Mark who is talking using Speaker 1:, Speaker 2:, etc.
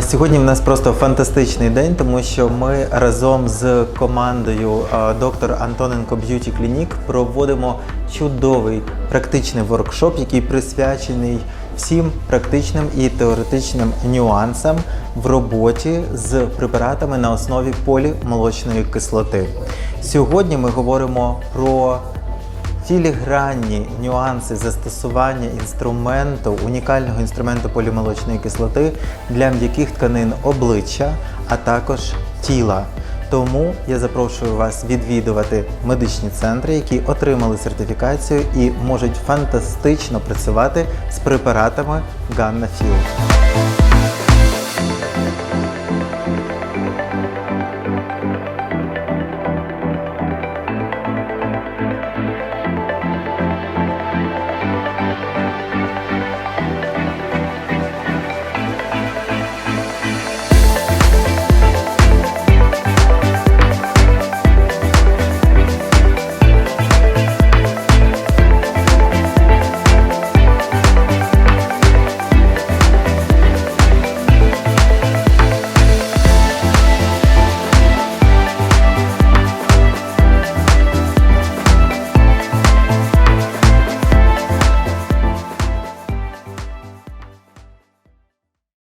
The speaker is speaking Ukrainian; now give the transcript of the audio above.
Speaker 1: Сьогодні в нас просто фантастичний день, тому що ми разом з командою доктор Антоненко Б'юті Клінік проводимо чудовий практичний воркшоп, який присвячений всім практичним і теоретичним нюансам в роботі з препаратами на основі полімолочної кислоти. Сьогодні ми говоримо про філігранні нюанси застосування інструменту, унікального інструменту полімолочної кислоти для м'яких тканин обличчя, а також тіла. Тому я запрошую вас відвідувати медичні центри, які отримали сертифікацію і можуть фантастично працювати з препаратами Ganna Field.